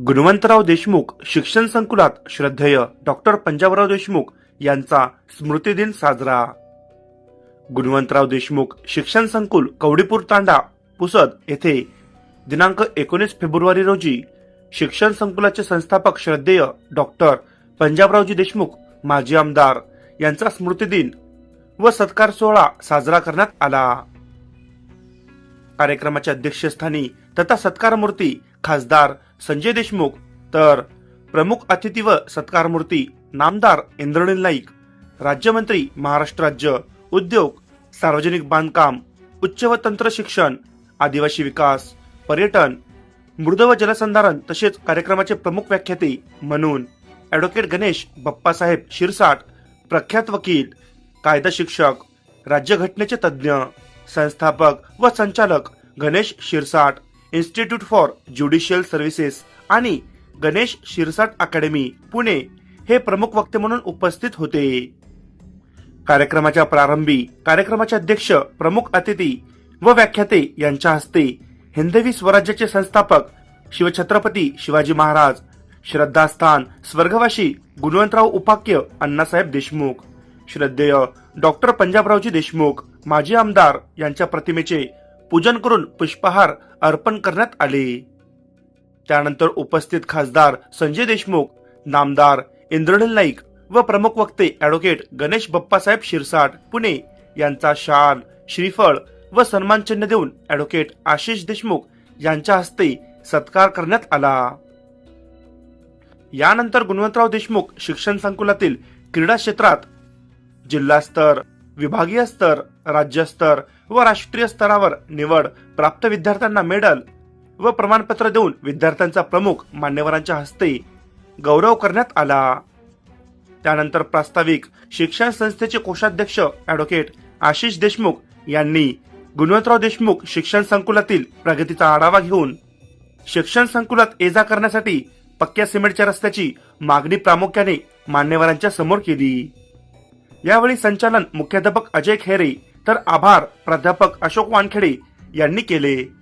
गुणवंतराव देशमुख शिक्षण संकुलात श्रद्धेय डॉक्टर पंजाबराव देशमुख यांचा स्मृतिदिन साजरा. गुणवंतराव देशमुख शिक्षण संकुल कवडीपूर तांडा पुसद येथे दिनांक एकोणीस फेब्रुवारी रोजी शिक्षण संकुलाचे संस्थापक श्रद्धेय डॉक्टर पंजाबरावजी देशमुख माजी आमदार यांचा स्मृतिदिन व सत्कार सोहळा साजरा करण्यात आला. कार्यक्रमाच्या अध्यक्षस्थानी तथा सत्कारमूर्ती खासदार संजय देशमुख तर प्रमुख अतिथी व सत्कारमूर्ती नामदार इंद्रनील नाईक राज्यमंत्री महाराष्ट्र राज्य उद्योग सार्वजनिक बांधकाम उच्च व तंत्र शिक्षण आदिवासी विकास पर्यटन मृद व जलसंधारण तसेच कार्यक्रमाचे प्रमुख व्याख्याते म्हणून ॲडव्होकेट गणेश बाप्पासाहेब शिरसाट प्रख्यात वकील कायदा शिक्षक राज्यघटनेचे तज्ज्ञ संस्थापक व संचालक Ganesh Shirsat institute for judicial services आणि गणेश शिरसाट अकॅडमी पुणे हे प्रमुख वक्ते म्हणून उपस्थित होते. कार्यक्रमाच्या प्रारंभी कार्यक्रमाचे अध्यक्ष प्रमुख अतिथी व व्याख्याते यांच्या हस्ते हिंदवी स्वराज्याचे संस्थापक शिवछत्रपती शिवाजी महाराज श्रद्धास्थान स्वर्गवासी गुणवंतराव उपाख्य अण्णासाहेब देशमुख श्रद्धेय डॉक्टर पंजाबरावजी देशमुख माजी आमदार यांच्या प्रतिमेचे पूजन करून पुष्पहार अर्पण करण्यात आले. त्यानंतर उपस्थित खासदार संजय देशमुख नामदार इंद्रनील नाईक व प्रमुख वक्ते ॲडव्होकेट गणेश बप्पासाहेब शिरसाट पुणे यांचा शाल श्रीफळ व सन्मान चिन्ह देऊन ॲडव्होकेट आशिष देशमुख यांच्या हस्ते सत्कार करण्यात आला. यानंतर गुणवंतराव देशमुख शिक्षण संकुलातील क्रीडा क्षेत्रात जिल्हा स्तर विभागीय स्तर राज्यस्तर व राष्ट्रीय स्तरावर निवड प्राप्त विद्यार्थ्यांना मेडल व प्रमाणपत्र देऊन विद्यार्थ्यांचा प्रमुख मान्यवरांच्या हस्ते गौरव करण्यात आला. त्यानंतर प्रास्ताविक शिक्षण संस्थेचे कोषाध्यक्ष ॲडव्होकेट आशिष देशमुख यांनी गुणवंतराव देशमुख शिक्षण संकुलातील प्रगतीचा आढावा घेऊन शिक्षण संकुलात ये जा करण्यासाठी पक्क्या सिमेंटच्या रस्त्याची मागणी प्रामुख्याने मान्यवरांच्या समोर केली. यावेळी संचालन मुख्याध्यापक अजय खेरे तर आभार प्राध्यापक अशोक वानखेडे यांनी केले.